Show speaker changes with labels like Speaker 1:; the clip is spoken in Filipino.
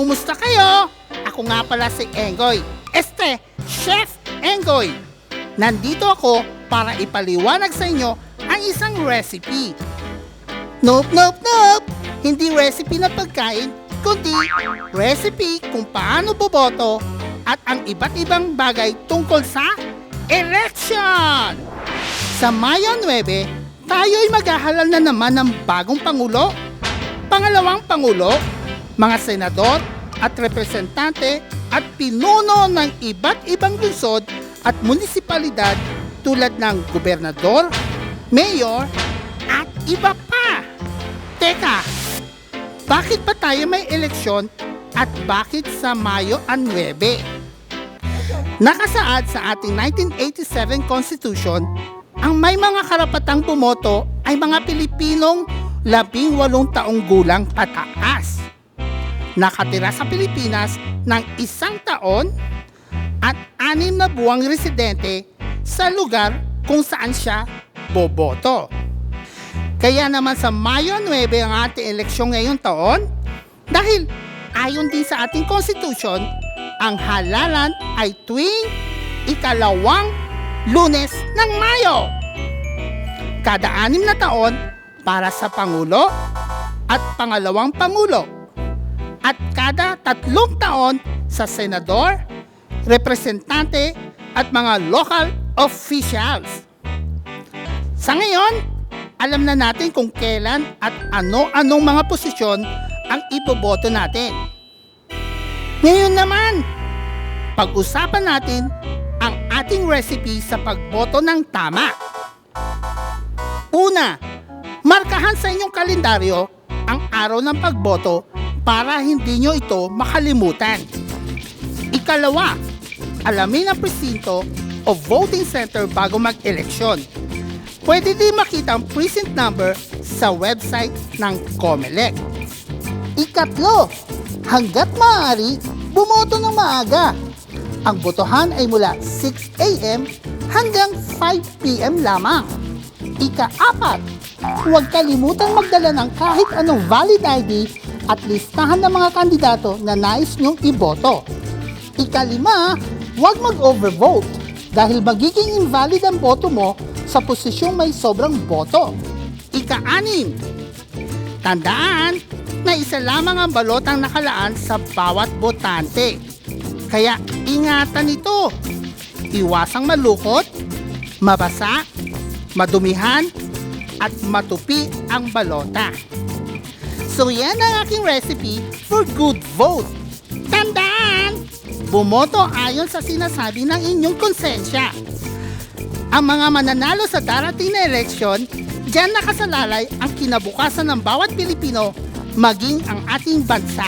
Speaker 1: Kumusta kayo? Ako nga pala si Engoy. Este, Chef Engoy. Nandito ako para ipaliwanag sa inyo ang isang recipe. Nope, nope, nope! Hindi recipe na pagkain, kundi recipe kung paano boboto at ang iba't ibang bagay tungkol sa election! Sa Mayo 9, tayo'y maghahalal na naman ng bagong Pangulo, pangalawang Pangulo, mga senador at representante at pinuno ng iba't ibang lungsod at munisipalidad tulad ng gobernador, mayor, at iba pa. Teka, bakit pa tayo may eleksyon at bakit sa Mayo ang 9? Nakasaad sa ating 1987 Constitution, ang may mga karapatang bumoto ay mga Pilipinong labing walong taong gulang pataas. Nakatira sa Pilipinas ng isang taon at anim na buwang residente sa lugar kung saan siya boboto. Kaya naman sa Mayo 9 ang ating eleksyon ngayong taon dahil ayon din sa ating konstitusyon, ang halalan ay tuwing ikalawang lunes ng Mayo. Kada anim na taon para sa Pangulo at pangalawang Pangulo at kada tatlong taon sa Senador, Representante at mga local officials. Sa ngayon, alam na natin kung kailan at ano-anong mga posisyon ang iboboto natin. Ngayon naman, pag-usapan natin ang ating recipe sa pagboto ng tama. Una, markahan sa inyong kalendaryo ang araw ng pagboto para hindi nyo ito makalimutan. Ikalawa, alamin ang presinto o voting center bago mag-eleksyon. Pwede din makita ang precinct number sa website ng COMELEC. Ikatlo, hanggat maaari, bumoto ng maaga. Ang botohan ay mula 6 a.m. hanggang 5 p.m. lamang. Ika-apat, huwag kalimutang magdala ng kahit anong valid ID at listahan ng mga kandidato na nais niyong iboto. Ikalima, huwag mag-overvote dahil magiging invalid ang boto mo sa posisyong may sobrang boto. Ika-anim, tandaan na isa lamang ang balotang nakalaan sa bawat botante. Kaya ingatan ito. Iwasang malukot, mabasa, madumihan, at matupi ang balota. So yan ang aking recipe for good vote. Tandaan! Bumoto ayon sa sinasabi ng inyong konsensya. Ang mga mananalo sa darating na eleksyon, diyan nakasalalay ang kinabukasan ng bawat Pilipino maging ang ating bansa.